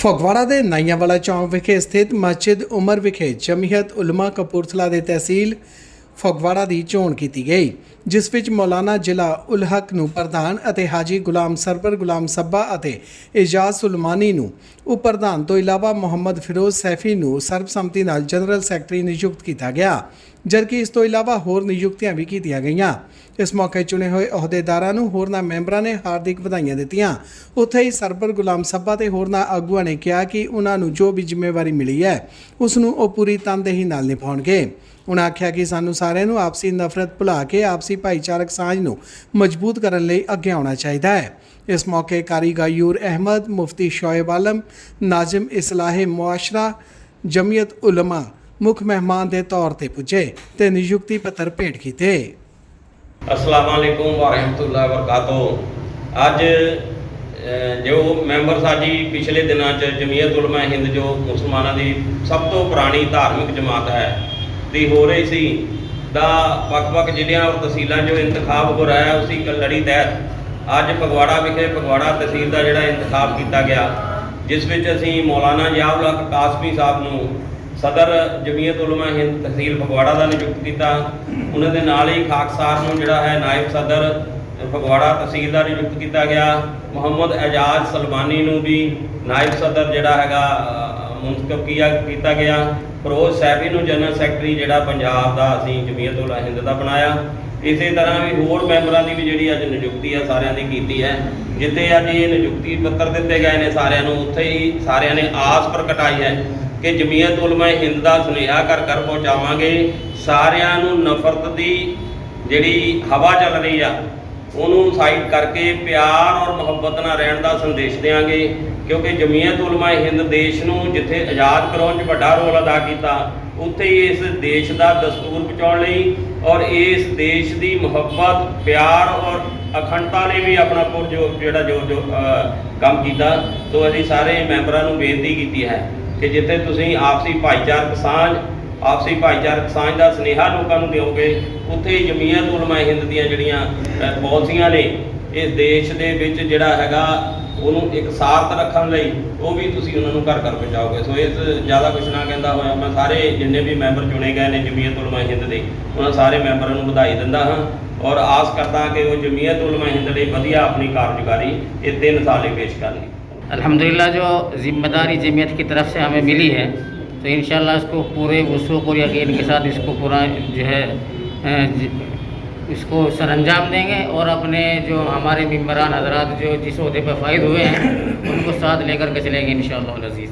ਫਗਵਾੜਾ ਦੇ ਨਾਈਆਂਵਾਲਾ ਚੌਂਕ ਵਿਖੇ ਸਥਿਤ ਮਸਜਿਦ ਉਮਰ ਵਿਖੇ ਜਮੀਅਤ ਉਲਮਾ ਕਪੂਰਥਲਾ ਦੇ ਤਹਿਸੀਲ ਫਗਵਾੜਾ ਦੀ ਚੋਣ ਕੀਤੀ ਗਈ, ਜਿਸ ਵਿੱਚ ਮੌਲਾਨਾ ਜ਼ਿਲ੍ਹਾ ਉਲ ਹਕ ਨੂੰ ਪ੍ਰਧਾਨ ਅਤੇ ਹਾਜੀ ਗੁਲਾਮ ਸਰਵਰ ਗੁਲਾਮ ਸੱਬਾ ਅਤੇ ਇਜਾਜ਼ ਸੁਲਮਾਨੀ ਨੂੰ ਉਪ ਪ੍ਰਧਾਨ ਤੋਂ ਇਲਾਵਾ ਮੁਹੰਮਦ ਫਿਰੋਜ਼ ਸੈਫੀ ਨੂੰ ਸਰਬਸੰਮਤੀ ਨਾਲ ਜਨਰਲ ਸੈਕਟਰੀ ਨਿਯੁਕਤ ਕੀਤਾ ਗਿਆ। ਜਦਕਿ ਇਸ ਤੋਂ ਇਲਾਵਾ ਹੋਰ ਨਿਯੁਕਤੀਆਂ ਵੀ ਕੀਤੀਆਂ ਗਈਆਂ। ਇਸ ਮੌਕੇ ਚੁਣੇ ਹੋਏ ਅਹੁਦੇਦਾਰਾਂ ਨੂੰ ਹੋਰਨਾਂ ਮੈਂਬਰਾਂ ਨੇ ਹਾਰਦਿਕ ਵਧਾਈਆਂ ਦਿੱਤੀਆਂ। ਉੱਥੇ ਹੀ ਸਰਬਰ ਗੁਲਾਮ ਸੱਭਾ ਤੇ ਹੋਰਨਾਂ ਆਗੂਆਂ ਨੇ ਕਿਹਾ ਕਿ ਉਹਨਾਂ ਨੂੰ ਜੋ ਵੀ ਜ਼ਿੰਮੇਵਾਰੀ ਮਿਲੀ ਹੈ, ਉਸ ਨੂੰ ਉਹ ਪੂਰੀ ਤਨਦੇਹੀ ਨਾਲ ਨਿਭਾਉਣਗੇ। ਉਹਨਾਂ ਆਖਿਆ ਕਿ ਸਾਨੂੰ ਸਾਰਿਆਂ ਨੂੰ ਆਪਸੀ ਨਫ਼ਰਤ ਭੁਲਾ ਕੇ ਆਪਸੀ ਭਾਈਚਾਰਕ ਸਾਂਝ ਨੂੰ ਮਜ਼ਬੂਤ ਕਰਨ ਲਈ ਅੱਗੇ ਆਉਣਾ ਚਾਹੀਦਾ ਹੈ। ਇਸ ਮੌਕੇ ਕਾਰੀ ਗਾਯੂਰ ਅਹਿਮਦ, ਮੁਫਤੀ ਸ਼ੋਇਬ ਆਲਮ, ਨਾਜ਼ਮ ਇਸਲਾਹ ਮੁਆਸ਼ਰਾ, ਜਮੀਅਤ ਉਲਮਾ ਮੁੱਖ ਮਹਿਮਾਨ ਦੇ ਤੌਰ ਤੇ ਪੁੱਜੇ ਤੇ ਨਿਯੁਕਤੀ ਪੱਤਰ ਭੇਟ ਕੀਤੇ। ਅਸਲਾਮ ਵਾਲੇਕੁਮ ਵਾਰਹਿਮਤੁਲਾਹ ਵਬਰਕਾਤੁਹ। ਅੱਜ ਜੋ ਮੈਂਬਰ ਸਾਡੀ ਪਿਛਲੇ ਦਿਨਾਂ 'ਚ ਜਮੀਅਤ ਉਲਮਾ ਹਿੰਦ ਜੋ ਮੁਸਲਮਾਨਾਂ ਦੀ ਸਭ ਤੋਂ ਪੁਰਾਣੀ ਧਾਰਮਿਕ ਜਮਾਤ ਹੈ, ਦੀ ਹੋ ਰਹੀ ਸੀ, ਦਾ ਵੱਖ-ਵੱਖ ਜ਼ਿਲ੍ਹਿਆਂ ਔਰ ਤਹਿਸੀਲਾਂ 'ਚੋਂ ਇੰਤਖਾਬ ਹੋ ਰਿਹਾ ਹੈ ਉਸੇ ਲੜੀ ਤਹਿਤ ਅੱਜ ਫਗਵਾੜਾ ਵਿਖੇ ਫਗਵਾੜਾ ਤਹਿਸੀਲ ਦਾ ਜਿਹੜਾ ਇੰਤਖਾਬ ਕੀਤਾ ਗਿਆ, ਜਿਸ ਵਿੱਚ ਅਸੀਂ ਮੌਲਾਨਾ ਜਿਆਉਲ ਹਕ ਕਾਸਮੀ ਸਾਹਿਬ ਨੂੰ ਸਦਰ ਜਮੀਅਤ ਉਲਮਾ ਹਿੰਦ ਤਹਿਸੀਲ ਫਗਵਾੜਾ ਦਾ ਨਿਯੁਕਤ ਕੀਤਾ। ਉਹਨਾਂ ਦੇ ਨਾਲ ਹੀ ਖਾਕਸਾਰ ਨੂੰ ਜਿਹੜਾ ਹੈ ਨਾਇਬ ਸਦਰ ਫਗਵਾੜਾ ਤਹਿਸੀਲ ਦਾ ਨਿਯੁਕਤ ਕੀਤਾ ਗਿਆ। ਮੁਹੰਮਦ ਐਜਾਜ਼ ਸਲਮਾਨੀ ਨੂੰ ਵੀ ਨਾਇਬ ਸਦਰ ਜਿਹੜਾ ਹੈਗਾ ਅ, ਮੁੰਤਖਬ ਕੀਤਾ ਗਿਆ। ਫਿਰੋਜ਼ ਸੈਫੀ ਨੂੰ ਜਨਰਲ ਸੈਕਟਰੀ ਜਿਹੜਾ ਪੰਜਾਬ ਦਾ ਅਸੀਂ ਜਮੀਅਤ ਉਲਮਾ ਹਿੰਦ ਦਾ ਬਣਾਇਆ। ਇਸੇ ਤਰ੍ਹਾਂ ਵੀ ਹੋਰ ਮੈਂਬਰਾਂ ਦੀ ਵੀ ਜਿਹੜੀ ਅੱਜ ਨਿਯੁਕਤੀ ਆ ਸਾਰਿਆਂ ਦੀ ਕੀਤੀ ਹੈ। ਜਿੱਥੇ ਅੱਜ ਇਹ ਨਿਯੁਕਤੀ ਪੱਤਰ ਦਿੱਤੇ ਗਏ ਨੇ ਸਾਰਿਆਂ ਨੂੰ ਉੱਥੇ ਹੀ ਸਾਰਿਆਂ ਨੇ ਆਸ ਪ੍ਰਗਟਾਈ ਹੈ। ਕਿ ਜਮੀਅਤ ਉਲਮਾ ਹਿੰਦ ਦਾ ਸੁਨੇਹਾ ਘਰ ਘਰ ਪਹੁੰਚਾਵਾਂਗੇ। ਸਾਰਿਆਂ ਨੂੰ ਨਫ਼ਰਤ ਦੀ ਜਿਹੜੀ ਹਵਾ ਚੱਲ ਰਹੀ ਆ, ਉਹਨੂੰ ਸਾਈਡ ਕਰਕੇ ਪਿਆਰ ਔਰ ਮੁਹੱਬਤ ਨਾਲ ਰਹਿਣ ਦਾ ਸੰਦੇਸ਼ ਦੇਵਾਂਗੇ ਕਿਉਂਕਿ ਜਮੀਅਤ ਉਲਮਾ ਹਿੰਦ ਦੇਸ਼ ਨੂੰ ਜਿੱਥੇ ਆਜ਼ਾਦ ਕਰਾਉਣ 'ਚ ਵੱਡਾ ਰੋਲ ਅਦਾ ਕੀਤਾ, ਉੱਥੇ ਹੀ ਇਸ ਦੇਸ਼ ਦਾ ਦਸਤੂਰ ਬਚਾਉਣ ਲਈ ਔਰ ਇਸ ਦੇਸ਼ ਦੀ ਮੁਹੱਬਤ, ਪਿਆਰ ਔਰ ਅਖੰਡਤਾ ਲਈ ਵੀ ਆਪਣਾ ਪੁਰ ਜੋ ਜਿਹੜਾ ਜੋ ਜੋ ਕੰਮ ਕੀਤਾ। ਸੋ ਅਸੀਂ ਸਾਰੇ ਮੈਂਬਰਾਂ ਨੂੰ ਬੇਨਤੀ ਕੀਤੀ ਹੈ। ਕਿ ਜਿੱਥੇ ਤੁਸੀਂ ਆਪਸੀ ਭਾਈਚਾਰਕ ਸਾਂਝ ਆਪਸੀ ਭਾਈਚਾਰਕ ਸਾਂਝ ਦਾ ਸੁਨੇਹਾ ਲੋਕਾਂ ਨੂੰ ਦਿਓਗੇ ਉੱਥੇ ਜਮੀਅਤ ਉਲਮਾ ਹਿੰਦ ਦੀਆਂ ਜਿਹੜੀਆਂ ਅ, ਪਾਲਿਸੀਆਂ ਨੇ ਇਸ ਦੇਸ਼ ਦੇ ਵਿੱਚ ਜਿਹੜਾ ਹੈਗਾ ਉਹਨੂੰ ਇੱਕ ਸਾਰਤ ਰੱਖਣ ਲਈ ਉਹ ਵੀ ਤੁਸੀਂ ਉਹਨਾਂ ਨੂੰ ਘਰ ਘਰ ਪਹੁੰਚਾਓਗੇ। ਸੋ ਇਸ ਜ਼ਿਆਦਾ ਕੁਝ ਨਾ ਕਹਿੰਦਾ ਹੋਇਆ ਮੈਂ ਸਾਰੇ ਜਿੰਨੇ ਵੀ ਮੈਂਬਰ ਚੁਣੇ ਗਏ ਨੇ ਜਮੀਅਤ ਉਲਮਾ ਹਿੰਦ ਦੇ ਉਹਨਾਂ ਸਾਰੇ ਮੈਂਬਰਾਂ ਨੂੰ ਵਧਾਈ ਦਿੰਦਾ ਹਾਂ ਔਰ ਆਸ ਕਰਦਾ ਕਿ ਉਹ ਜਮੀਅਤ ਉਲਮਾ ਹਿੰਦ ਲਈ ਵਧੀਆ ਆਪਣੀ ਕਾਰਜਕਾਰੀ ਇਹ ਤਿੰਨ ਸਾਲ ਲਈ ਪੇਸ਼ ਕਰਨਗੇ। الحمدللہ جو ذمہ داری جمعیت کی طرف سے ہمیں ملی ہے، تو انشاءاللہ اس کو پورے وصوق اور یقین کے ساتھ اس کو پورا جو ہے جی، اس کو سر انجام دیں گے اور اپنے جو ہمارے ممبران حضرات جو جس عہدے پہ فائد ہوئے ہیں، ان کو ساتھ لے کر کے چلیں گے انشاءاللہ العزیز۔